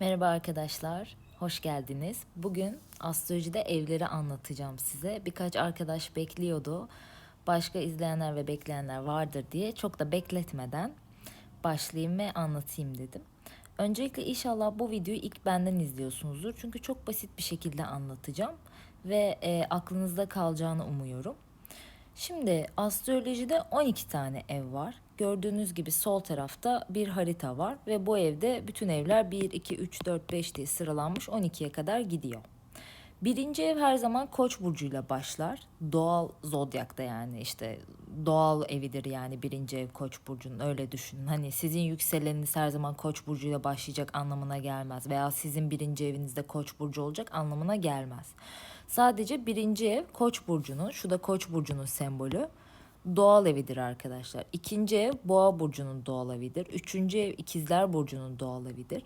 Merhaba arkadaşlar, hoş geldiniz. Bugün astrolojide evleri anlatacağım size. Birkaç arkadaş bekliyordu. Başka izleyenler ve bekleyenler vardır diye çok da bekletmeden başlayayım ve anlatayım dedim. Öncelikle inşallah bu videoyu ilk benden izliyorsunuzdur. Çünkü çok basit bir şekilde anlatacağım ve e, aklınızda kalacağını umuyorum. Şimdi astrolojide 12 tane ev var. Gördüğünüz gibi sol tarafta bir harita var ve bu evde bütün evler 1, 2, 3, 4, 5 diye sıralanmış 12'ye kadar gidiyor. Birinci ev her zaman koç burcuyla başlar. Doğal zodyakta yani işte doğal evidir yani birinci ev koç burcunun öyle düşünün. Hani sizin yükseleniniz her zaman koç burcuyla başlayacak anlamına gelmez. Veya sizin birinci evinizde koç burcu olacak anlamına gelmez. Sadece birinci ev koç burcunun, şu da koç burcunun sembolü doğal evidir arkadaşlar. İkinci ev boğa burcunun doğal evidir. Üçüncü ev ikizler burcunun doğal evidir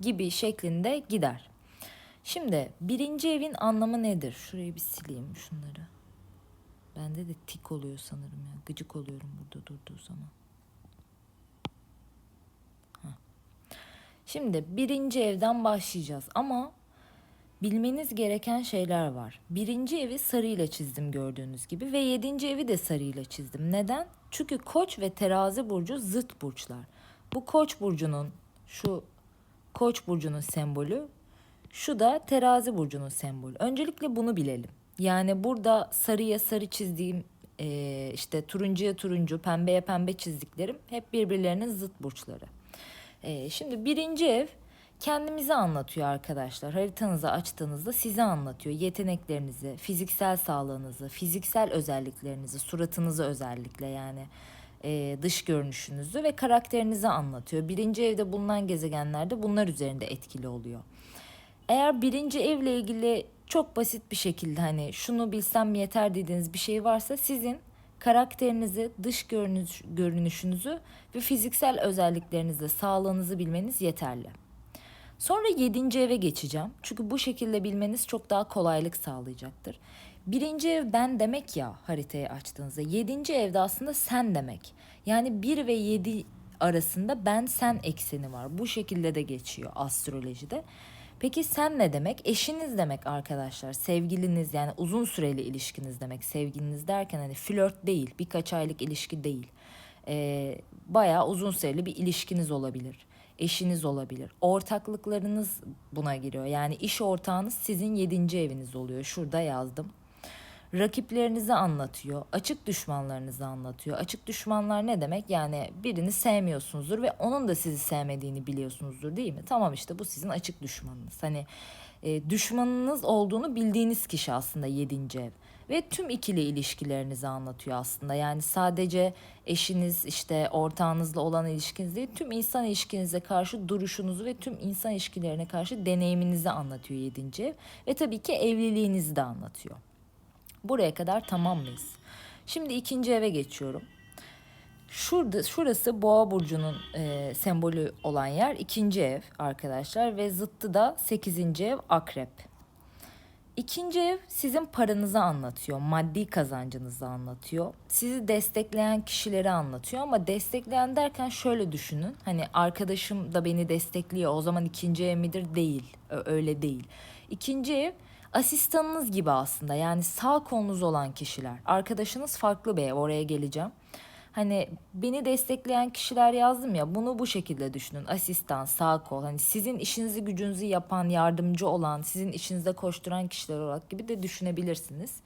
gibi şeklinde gider. Şimdi birinci evin anlamı nedir? Şurayı bir sileyim şunları. Bende de tik oluyor sanırım ya. Gıcık oluyorum burada durduğu zaman. Heh. Şimdi birinci evden başlayacağız ama bilmeniz gereken şeyler var. Birinci evi sarıyla çizdim gördüğünüz gibi ve yedinci evi de sarıyla çizdim. Neden? Çünkü koç ve terazi burcu zıt burçlar. Bu koç burcunun şu koç burcunun sembolü şu da terazi burcunun sembolü. Öncelikle bunu bilelim. Yani burada sarıya sarı çizdiğim e, işte turuncuya turuncu, pembeye pembe çizdiklerim hep birbirlerinin zıt burçları. E, şimdi birinci ev kendimizi anlatıyor arkadaşlar. Haritanızı açtığınızda sizi anlatıyor. Yeteneklerinizi, fiziksel sağlığınızı, fiziksel özelliklerinizi, suratınızı özellikle yani e, dış görünüşünüzü ve karakterinizi anlatıyor. Birinci evde bulunan gezegenler de bunlar üzerinde etkili oluyor. Eğer birinci evle ilgili çok basit bir şekilde hani şunu bilsem yeter dediğiniz bir şey varsa sizin karakterinizi, dış görünüş, görünüşünüzü ve fiziksel özelliklerinizi, sağlığınızı bilmeniz yeterli. Sonra yedinci eve geçeceğim. Çünkü bu şekilde bilmeniz çok daha kolaylık sağlayacaktır. Birinci ev ben demek ya haritayı açtığınızda. Yedinci evde aslında sen demek. Yani bir ve yedi arasında ben sen ekseni var. Bu şekilde de geçiyor astrolojide. Peki sen ne demek? Eşiniz demek arkadaşlar. Sevgiliniz yani uzun süreli ilişkiniz demek. Sevgiliniz derken hani flört değil, birkaç aylık ilişki değil. Ee, bayağı uzun süreli bir ilişkiniz olabilir. Eşiniz olabilir. Ortaklıklarınız buna giriyor. Yani iş ortağınız sizin yedinci eviniz oluyor. Şurada yazdım rakiplerinizi anlatıyor, açık düşmanlarınızı anlatıyor. Açık düşmanlar ne demek? Yani birini sevmiyorsunuzdur ve onun da sizi sevmediğini biliyorsunuzdur değil mi? Tamam işte bu sizin açık düşmanınız. Hani e, düşmanınız olduğunu bildiğiniz kişi aslında yedinci ev. Ve tüm ikili ilişkilerinizi anlatıyor aslında. Yani sadece eşiniz işte ortağınızla olan ilişkiniz değil, tüm insan ilişkinize karşı duruşunuzu ve tüm insan ilişkilerine karşı deneyiminizi anlatıyor yedinci ev. Ve tabii ki evliliğinizi de anlatıyor. Buraya kadar tamam mıyız? Şimdi ikinci eve geçiyorum. Şurada, şurası boğa burcunun e, sembolü olan yer ikinci ev arkadaşlar ve zıttı da sekizinci ev akrep. İkinci ev sizin paranızı anlatıyor, maddi kazancınızı anlatıyor. Sizi destekleyen kişileri anlatıyor ama destekleyen derken şöyle düşünün. Hani arkadaşım da beni destekliyor o zaman ikinci ev midir? Değil, öyle değil. İkinci ev asistanınız gibi aslında yani sağ kolunuz olan kişiler. Arkadaşınız farklı bir ev oraya geleceğim. Hani beni destekleyen kişiler yazdım ya bunu bu şekilde düşünün. Asistan, sağ kol hani sizin işinizi gücünüzü yapan, yardımcı olan, sizin işinizde koşturan kişiler olarak gibi de düşünebilirsiniz.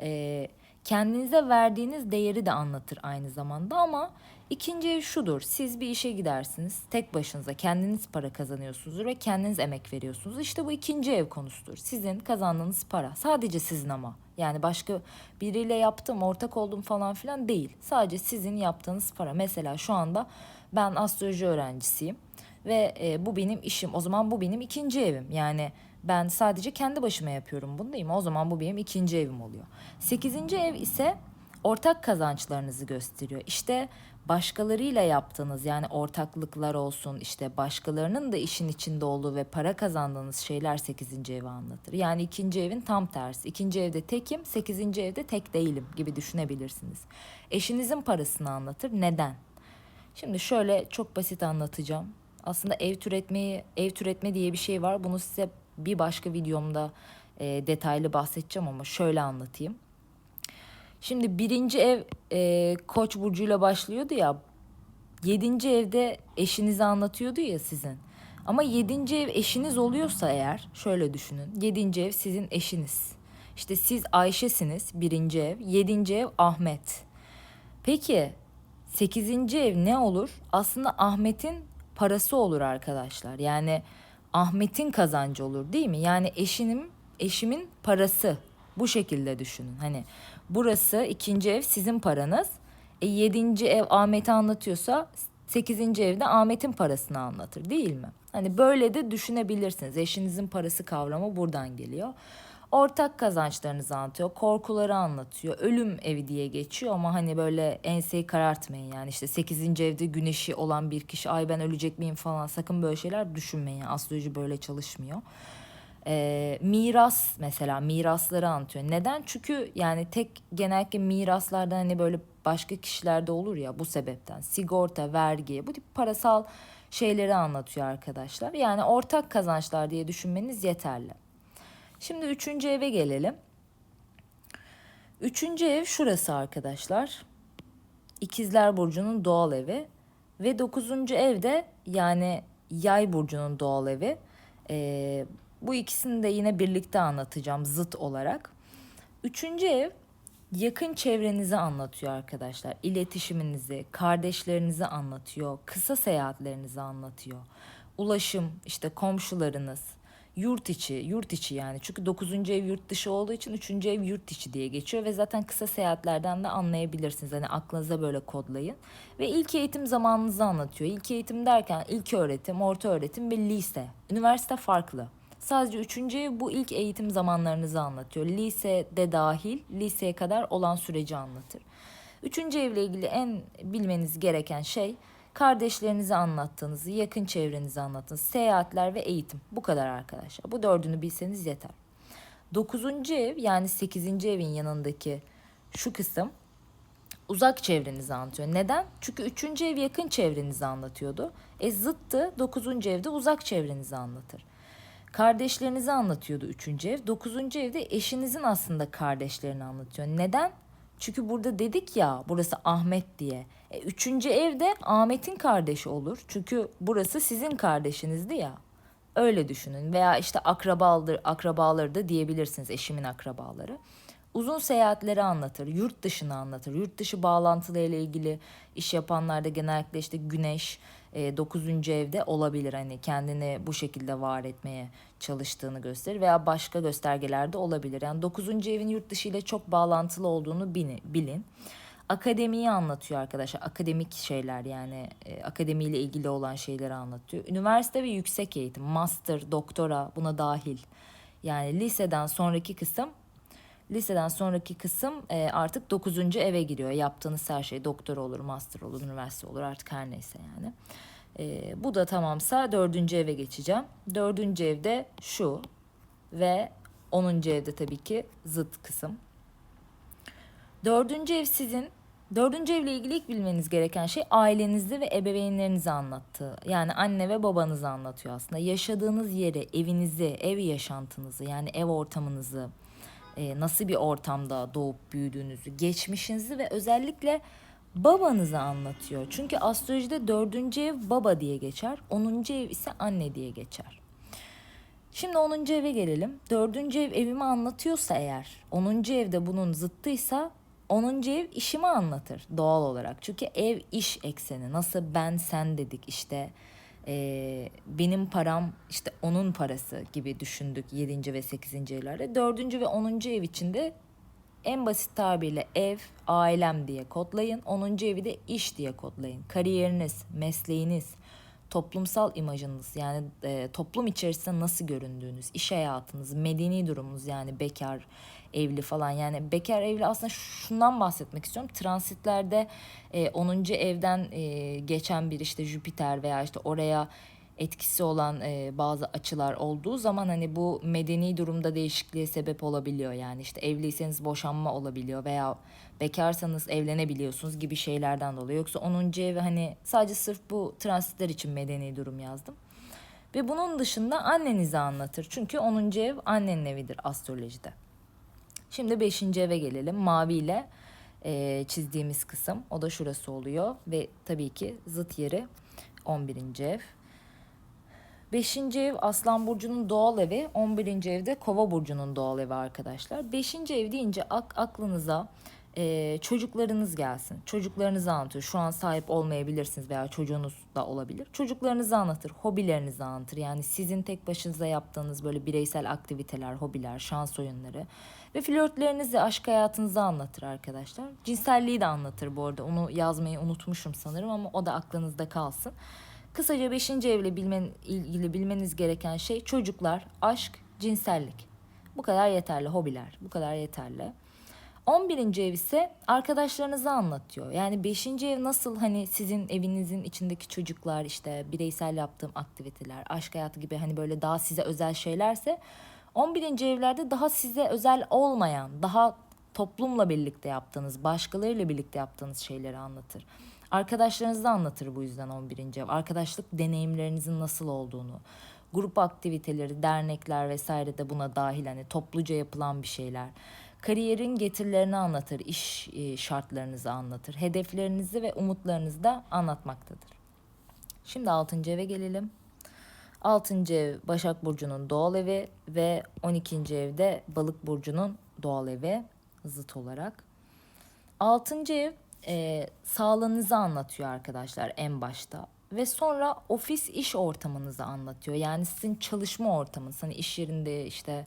Ee, kendinize verdiğiniz değeri de anlatır aynı zamanda ama ikinci şudur. Siz bir işe gidersiniz. Tek başınıza kendiniz para kazanıyorsunuzdur ve kendiniz emek veriyorsunuz. İşte bu ikinci ev konusudur. Sizin kazandığınız para. Sadece sizin ama. Yani başka biriyle yaptım, ortak oldum falan filan değil. Sadece sizin yaptığınız para. Mesela şu anda ben astroloji öğrencisiyim ve e, bu benim işim. O zaman bu benim ikinci evim. Yani ben sadece kendi başıma yapıyorum bunu değil mi? O zaman bu benim ikinci evim oluyor. Sekizinci ev ise ortak kazançlarınızı gösteriyor. İşte başkalarıyla yaptığınız yani ortaklıklar olsun işte başkalarının da işin içinde olduğu ve para kazandığınız şeyler 8. evi anlatır. Yani ikinci evin tam tersi. İkinci evde tekim, 8. evde tek değilim gibi düşünebilirsiniz. Eşinizin parasını anlatır. Neden? Şimdi şöyle çok basit anlatacağım. Aslında ev türetmeyi, ev türetme diye bir şey var. Bunu size bir başka videomda e, detaylı bahsedeceğim ama şöyle anlatayım. Şimdi birinci ev e, Koç burcuyla başlıyordu ya. Yedinci evde eşinizi anlatıyordu ya sizin. Ama yedinci ev eşiniz oluyorsa eğer şöyle düşünün. Yedinci ev sizin eşiniz. İşte siz Ayşe'siniz birinci ev. Yedinci ev Ahmet. Peki sekizinci ev ne olur? Aslında Ahmet'in parası olur arkadaşlar. Yani Ahmet'in kazancı olur değil mi? Yani eşinim, eşimin parası. Bu şekilde düşünün. Hani burası ikinci ev sizin paranız. E, yedinci ev Ahmet'i anlatıyorsa sekizinci evde Ahmet'in parasını anlatır değil mi? Hani böyle de düşünebilirsiniz. Eşinizin parası kavramı buradan geliyor. Ortak kazançlarınızı anlatıyor, korkuları anlatıyor. Ölüm evi diye geçiyor ama hani böyle enseyi karartmayın yani işte 8. evde güneşi olan bir kişi ay ben ölecek miyim falan sakın böyle şeyler düşünmeyin. Astroloji böyle çalışmıyor. Ee, miras mesela mirasları anlatıyor. Neden? Çünkü yani tek genellikle miraslarda hani böyle başka kişilerde olur ya bu sebepten. Sigorta, vergi bu tip parasal şeyleri anlatıyor arkadaşlar. Yani ortak kazançlar diye düşünmeniz yeterli. Şimdi üçüncü eve gelelim. Üçüncü ev şurası arkadaşlar. İkizler Burcu'nun doğal evi. Ve dokuzuncu evde yani yay burcunun doğal evi. Ee, bu ikisini de yine birlikte anlatacağım zıt olarak. Üçüncü ev yakın çevrenizi anlatıyor arkadaşlar. İletişiminizi, kardeşlerinizi anlatıyor. Kısa seyahatlerinizi anlatıyor. Ulaşım, işte komşularınız, yurt içi, yurt içi yani. Çünkü 9. ev yurt dışı olduğu için 3. ev yurt içi diye geçiyor ve zaten kısa seyahatlerden de anlayabilirsiniz. Hani aklınıza böyle kodlayın. Ve ilk eğitim zamanınızı anlatıyor. İlk eğitim derken ilk öğretim, orta öğretim ve lise. Üniversite farklı. Sadece üçüncü ev bu ilk eğitim zamanlarınızı anlatıyor. Lisede dahil, liseye kadar olan süreci anlatır. Üçüncü evle ilgili en bilmeniz gereken şey kardeşlerinizi anlattığınızı, yakın çevrenizi anlattığınız seyahatler ve eğitim. Bu kadar arkadaşlar. Bu dördünü bilseniz yeter. Dokuzuncu ev yani sekizinci evin yanındaki şu kısım uzak çevrenizi anlatıyor. Neden? Çünkü üçüncü ev yakın çevrenizi anlatıyordu. E zıttı dokuzuncu evde uzak çevrenizi anlatır. Kardeşlerinizi anlatıyordu üçüncü ev. Dokuzuncu evde eşinizin aslında kardeşlerini anlatıyor. Neden? Çünkü burada dedik ya burası Ahmet diye. E, üçüncü evde Ahmet'in kardeşi olur. Çünkü burası sizin kardeşinizdi ya. Öyle düşünün. Veya işte akrabaları, akrabaları da diyebilirsiniz eşimin akrabaları. Uzun seyahatleri anlatır, yurt dışını anlatır. Yurt dışı bağlantılarıyla ilgili iş yapanlarda genellikle işte güneş, e, 9. evde olabilir. Hani kendini bu şekilde var etmeye çalıştığını gösterir veya başka göstergelerde olabilir. Yani 9. evin yurt dışı ile çok bağlantılı olduğunu bilin. Akademiyi anlatıyor arkadaşlar. Akademik şeyler yani e, akademiyle ilgili olan şeyleri anlatıyor. Üniversite ve yüksek eğitim, master, doktora buna dahil. Yani liseden sonraki kısım liseden sonraki kısım e, artık 9. eve giriyor. Yaptığınız her şey doktor olur, master olur, üniversite olur artık her neyse yani. E, bu da tamamsa dördüncü eve geçeceğim. Dördüncü evde şu ve onuncu evde tabii ki zıt kısım. Dördüncü ev sizin Dördüncü evle ilgili ilk bilmeniz gereken şey ailenizde ve ebeveynlerinizi anlattığı. Yani anne ve babanızı anlatıyor aslında. Yaşadığınız yeri, evinizi, ev yaşantınızı yani ev ortamınızı, nasıl bir ortamda doğup büyüdüğünüzü, geçmişinizi ve özellikle babanızı anlatıyor. Çünkü astrolojide dördüncü ev baba diye geçer, onuncu ev ise anne diye geçer. Şimdi onuncu eve gelelim. Dördüncü ev evimi anlatıyorsa eğer, onuncu evde bunun zıttıysa onuncu ev işimi anlatır doğal olarak. Çünkü ev iş ekseni. Nasıl ben sen dedik işte e, benim param işte onun parası gibi düşündük 7. ve 8. evlerde. 4. ve 10. ev içinde en basit tabirle ev, ailem diye kodlayın. 10. evi de iş diye kodlayın. Kariyeriniz, mesleğiniz, toplumsal imajınız yani e, toplum içerisinde nasıl göründüğünüz, iş hayatınız, medeni durumunuz yani bekar, evli falan yani bekar evli aslında şundan bahsetmek istiyorum. Transitlerde e, 10. evden e, geçen bir işte Jüpiter veya işte oraya etkisi olan e, bazı açılar olduğu zaman hani bu medeni durumda değişikliğe sebep olabiliyor. Yani işte evliyseniz boşanma olabiliyor veya bekarsanız evlenebiliyorsunuz gibi şeylerden dolayı. Yoksa 10. ev hani sadece sırf bu transitler için medeni durum yazdım. Ve bunun dışında annenizi anlatır. Çünkü 10. ev annenin evidir astrolojide. Şimdi 5. eve gelelim. Mavi ile e, çizdiğimiz kısım. O da şurası oluyor. Ve tabii ki zıt yeri 11. ev. 5. ev Aslan Burcu'nun doğal evi. 11. evde Kova Burcu'nun doğal evi arkadaşlar. 5. ev deyince ak aklınıza e, çocuklarınız gelsin. Çocuklarınızı anlatır. Şu an sahip olmayabilirsiniz veya çocuğunuz da olabilir. Çocuklarınızı anlatır. Hobilerinizi anlatır. Yani sizin tek başınıza yaptığınız böyle bireysel aktiviteler, hobiler, şans oyunları ve flörtlerinizi, aşk hayatınızı anlatır arkadaşlar. Cinselliği de anlatır bu arada. Onu yazmayı unutmuşum sanırım ama o da aklınızda kalsın. Kısaca 5. evle bilmen, ilgili bilmeniz gereken şey çocuklar, aşk, cinsellik. Bu kadar yeterli. Hobiler. Bu kadar yeterli. 11. ev ise arkadaşlarınızı anlatıyor. Yani 5. ev nasıl hani sizin evinizin içindeki çocuklar işte bireysel yaptığım aktiviteler, aşk hayatı gibi hani böyle daha size özel şeylerse 11. evlerde daha size özel olmayan, daha toplumla birlikte yaptığınız, başkalarıyla birlikte yaptığınız şeyleri anlatır. Arkadaşlarınızı da anlatır bu yüzden 11. ev. Arkadaşlık deneyimlerinizin nasıl olduğunu, grup aktiviteleri, dernekler vesaire de buna dahil hani topluca yapılan bir şeyler. Kariyerin getirilerini anlatır, iş e, şartlarınızı anlatır, hedeflerinizi ve umutlarınızı da anlatmaktadır. Şimdi 6. eve gelelim. 6. ev Başak Burcu'nun doğal evi ve 12. evde Balık Burcu'nun doğal evi zıt olarak. 6. ev e, sağlığınızı anlatıyor arkadaşlar en başta. Ve sonra ofis iş ortamınızı anlatıyor. Yani sizin çalışma ortamınız. Hani iş yerinde işte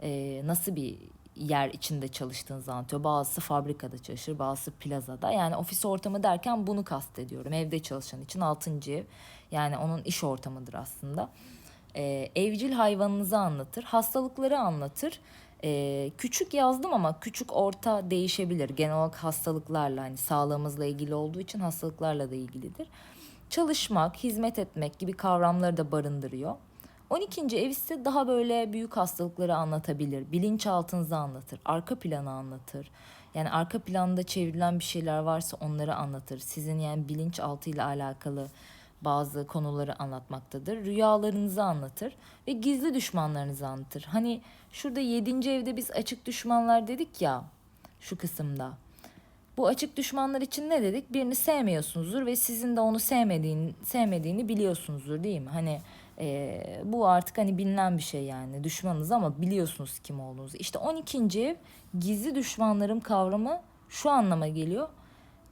e, nasıl bir yer içinde çalıştığınızı anlatıyor. Bazısı fabrikada çalışır, bazısı plazada. Yani ofis ortamı derken bunu kastediyorum. Evde çalışan için 6. ev. Yani onun iş ortamıdır aslında. Ee, evcil hayvanınızı anlatır, hastalıkları anlatır. Ee, küçük yazdım ama küçük orta değişebilir. Genel olarak hastalıklarla hani sağlığımızla ilgili olduğu için hastalıklarla da ilgilidir. Çalışmak, hizmet etmek gibi kavramları da barındırıyor. 12. ev ise daha böyle büyük hastalıkları anlatabilir. Bilinçaltınızı anlatır. Arka planı anlatır. Yani arka planda çevrilen bir şeyler varsa onları anlatır. Sizin yani bilinçaltı ile alakalı bazı konuları anlatmaktadır. Rüyalarınızı anlatır ve gizli düşmanlarınızı anlatır. Hani şurada 7. evde biz açık düşmanlar dedik ya şu kısımda. Bu açık düşmanlar için ne dedik? Birini sevmiyorsunuzdur ve sizin de onu sevmediğini, sevmediğini biliyorsunuzdur değil mi? Hani e, bu artık hani bilinen bir şey yani düşmanınız ama biliyorsunuz kim olduğunuzu. İşte 12. ev gizli düşmanlarım kavramı şu anlama geliyor.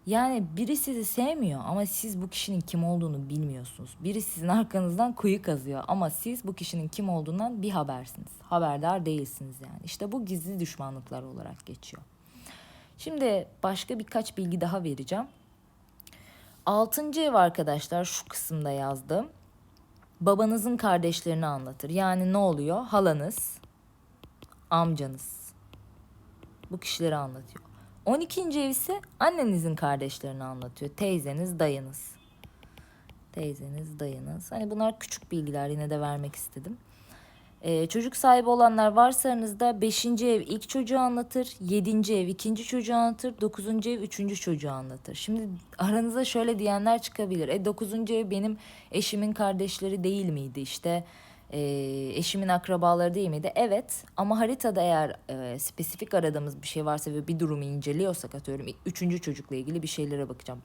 Yani biri sizi sevmiyor ama siz bu kişinin kim olduğunu bilmiyorsunuz. Biri sizin arkanızdan kuyu kazıyor ama siz bu kişinin kim olduğundan bir habersiniz. Haberdar değilsiniz yani. İşte bu gizli düşmanlıklar olarak geçiyor. Şimdi başka birkaç bilgi daha vereceğim. Altıncı ev arkadaşlar şu kısımda yazdım. Babanızın kardeşlerini anlatır. Yani ne oluyor? Halanız, amcanız. Bu kişileri anlatıyor. 12. ev ise annenizin kardeşlerini anlatıyor. Teyzeniz, dayınız. Teyzeniz, dayınız. Hani bunlar küçük bilgiler yine de vermek istedim. Ee, çocuk sahibi olanlar varsa aranızda 5. ev ilk çocuğu anlatır, 7. ev ikinci çocuğu anlatır, 9. ev üçüncü çocuğu anlatır. Şimdi aranıza şöyle diyenler çıkabilir. E 9. ev benim eşimin kardeşleri değil miydi işte? E, eşimin akrabaları değil miydi? Evet ama haritada eğer e, spesifik aradığımız bir şey varsa ve bir durumu inceliyorsak atıyorum üçüncü çocukla ilgili bir şeylere bakacağım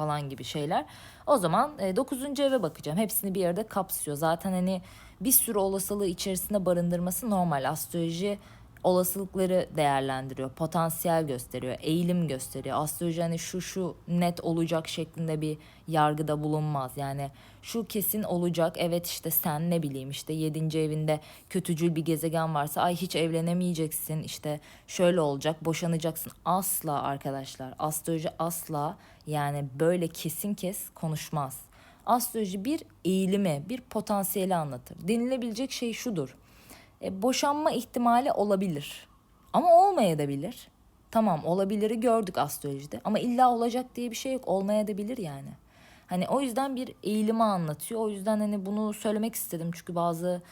falan gibi şeyler. O zaman e, 9. eve bakacağım. Hepsini bir arada kapsıyor. Zaten hani bir sürü olasılığı içerisinde barındırması normal. Astroloji olasılıkları değerlendiriyor, potansiyel gösteriyor, eğilim gösteriyor. Astroloji hani şu şu net olacak şeklinde bir yargıda bulunmaz. Yani şu kesin olacak, evet işte sen ne bileyim işte yedinci evinde kötücül bir gezegen varsa ay hiç evlenemeyeceksin, işte şöyle olacak, boşanacaksın. Asla arkadaşlar, astroloji asla yani böyle kesin kes konuşmaz. Astroloji bir eğilimi, bir potansiyeli anlatır. Denilebilecek şey şudur e, boşanma ihtimali olabilir. Ama olmayabilir. Tamam olabiliri gördük astrolojide ama illa olacak diye bir şey yok olmayabilir yani. Hani o yüzden bir eğilimi anlatıyor. O yüzden hani bunu söylemek istedim çünkü bazı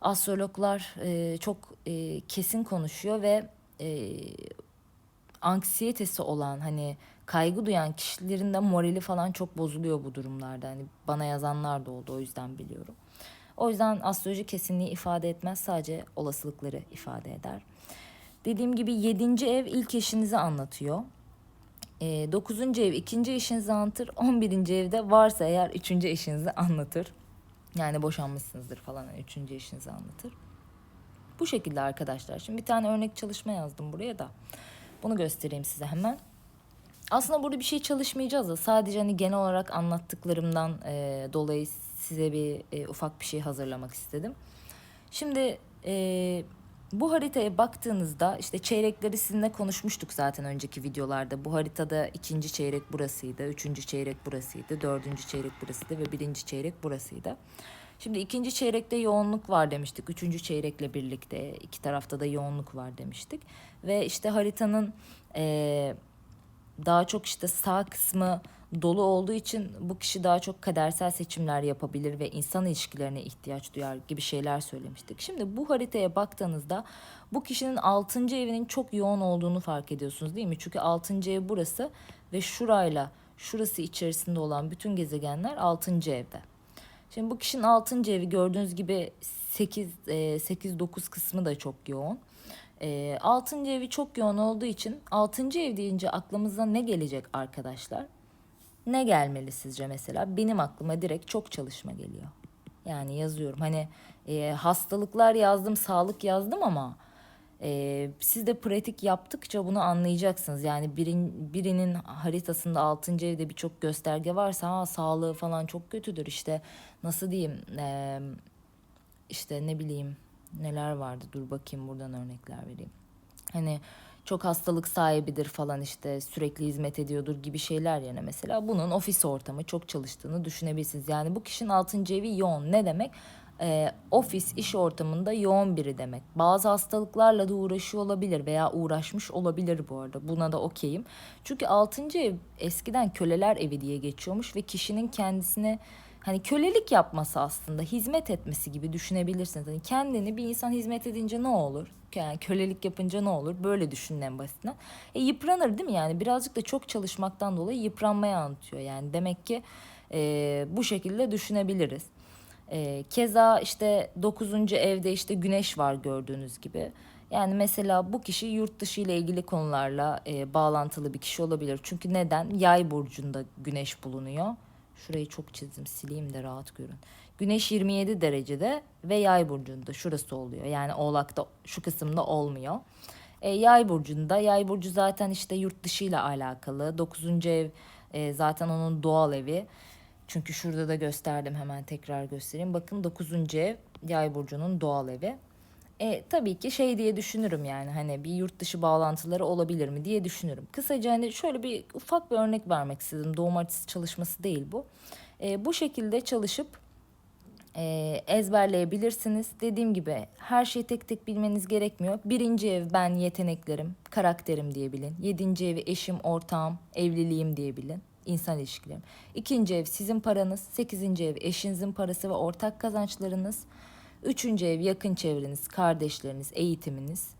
astrologlar e, çok e, kesin konuşuyor ve e, anksiyetesi olan hani kaygı duyan kişilerin de morali falan çok bozuluyor bu durumlarda. Hani bana yazanlar da oldu o yüzden biliyorum. O yüzden astroloji kesinliği ifade etmez sadece olasılıkları ifade eder. Dediğim gibi 7. ev ilk eşinizi anlatıyor. E, 9. ev ikinci eşinizi anlatır. 11. evde varsa eğer 3. eşinizi anlatır. Yani boşanmışsınızdır falan 3. eşinizi anlatır. Bu şekilde arkadaşlar. Şimdi bir tane örnek çalışma yazdım buraya da. Bunu göstereyim size hemen. Aslında burada bir şey çalışmayacağız da sadece hani genel olarak anlattıklarımdan e, dolayı size bir e, ufak bir şey hazırlamak istedim. Şimdi e, bu haritaya baktığınızda işte çeyrekleri sizinle konuşmuştuk zaten önceki videolarda. Bu haritada ikinci çeyrek burasıydı, üçüncü çeyrek burasıydı, dördüncü çeyrek burasıydı ve birinci çeyrek burasıydı. Şimdi ikinci çeyrekte yoğunluk var demiştik. Üçüncü çeyrekle birlikte iki tarafta da yoğunluk var demiştik. Ve işte haritanın eee daha çok işte sağ kısmı dolu olduğu için bu kişi daha çok kadersel seçimler yapabilir ve insan ilişkilerine ihtiyaç duyar gibi şeyler söylemiştik. Şimdi bu haritaya baktığınızda bu kişinin 6. evinin çok yoğun olduğunu fark ediyorsunuz değil mi? Çünkü 6. ev burası ve şurayla şurası içerisinde olan bütün gezegenler 6. evde. Şimdi bu kişinin 6. evi gördüğünüz gibi 8 8 9 kısmı da çok yoğun. E, 6. evi çok yoğun olduğu için 6. ev deyince aklımıza ne gelecek arkadaşlar? Ne gelmeli sizce mesela? Benim aklıma direkt çok çalışma geliyor. Yani yazıyorum hani e, hastalıklar yazdım, sağlık yazdım ama e, siz de pratik yaptıkça bunu anlayacaksınız. Yani birin, birinin haritasında 6. evde birçok gösterge varsa ha, sağlığı falan çok kötüdür işte nasıl diyeyim e, işte ne bileyim neler vardı dur bakayım buradan örnekler vereyim. Hani çok hastalık sahibidir falan işte sürekli hizmet ediyordur gibi şeyler yerine mesela bunun ofis ortamı çok çalıştığını düşünebilirsiniz. Yani bu kişinin 6. evi yoğun ne demek? Ee, ofis iş ortamında yoğun biri demek. Bazı hastalıklarla da uğraşıyor olabilir veya uğraşmış olabilir bu arada. Buna da okeyim. Çünkü 6. ev eskiden köleler evi diye geçiyormuş ve kişinin kendisine hani kölelik yapması aslında hizmet etmesi gibi düşünebilirsiniz. Hani kendini bir insan hizmet edince ne olur? Yani kölelik yapınca ne olur? Böyle düşünün en basitinden. E yıpranır değil mi yani? Birazcık da çok çalışmaktan dolayı yıpranmaya anlatıyor. Yani demek ki e, bu şekilde düşünebiliriz. E, keza işte 9. evde işte güneş var gördüğünüz gibi. Yani mesela bu kişi yurt dışı ile ilgili konularla e, bağlantılı bir kişi olabilir. Çünkü neden? Yay burcunda güneş bulunuyor. Şurayı çok çizdim sileyim de rahat görün. Güneş 27 derecede ve yay burcunda şurası oluyor. Yani oğlakta şu kısımda olmuyor. E, yay burcunda yay burcu zaten işte yurt dışı ile alakalı. 9. ev e, zaten onun doğal evi. Çünkü şurada da gösterdim hemen tekrar göstereyim. Bakın 9. ev yay burcunun doğal evi. E, tabii ki şey diye düşünürüm yani hani bir yurt dışı bağlantıları olabilir mi diye düşünürüm. Kısaca hani şöyle bir ufak bir örnek vermek istedim. Doğum haritası çalışması değil bu. E, bu şekilde çalışıp e, ezberleyebilirsiniz. Dediğim gibi her şeyi tek tek bilmeniz gerekmiyor. Birinci ev ben yeteneklerim, karakterim diyebilin. Yedinci evi eşim, ortağım, evliliğim diyebilin. İnsan ilişkilerim. İkinci ev sizin paranız. Sekizinci ev eşinizin parası ve ortak kazançlarınız. Üçüncü ev yakın çevreniz, kardeşleriniz, eğitiminiz,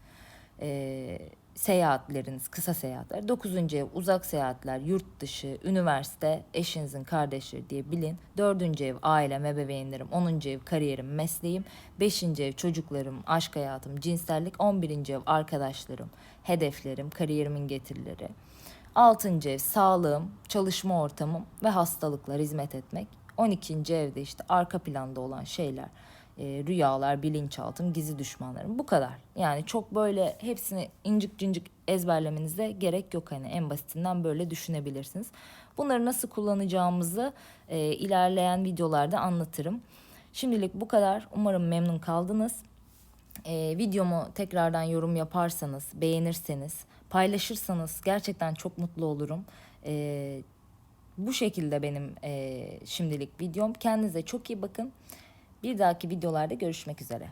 e, seyahatleriniz, kısa seyahatler. Dokuzuncu ev uzak seyahatler, yurt dışı, üniversite, eşinizin kardeşleri diye bilin. Dördüncü ev ailem, ebeveynlerim. Onuncu ev kariyerim, mesleğim. Beşinci ev çocuklarım, aşk hayatım, cinsellik. On birinci ev arkadaşlarım, hedeflerim, kariyerimin getirileri. Altıncı ev sağlığım, çalışma ortamım ve hastalıklar hizmet etmek. On ikinci evde işte arka planda olan şeyler e, rüyalar, bilinçaltım, gizli düşmanlarım bu kadar. Yani çok böyle hepsini incik cincik ezberlemenize gerek yok hani en basitinden böyle düşünebilirsiniz. Bunları nasıl kullanacağımızı e, ilerleyen videolarda anlatırım. Şimdilik bu kadar. Umarım memnun kaldınız. E, videomu tekrardan yorum yaparsanız, beğenirseniz, paylaşırsanız gerçekten çok mutlu olurum. E, bu şekilde benim e, şimdilik videom. Kendinize çok iyi bakın. Bir dahaki videolarda görüşmek üzere.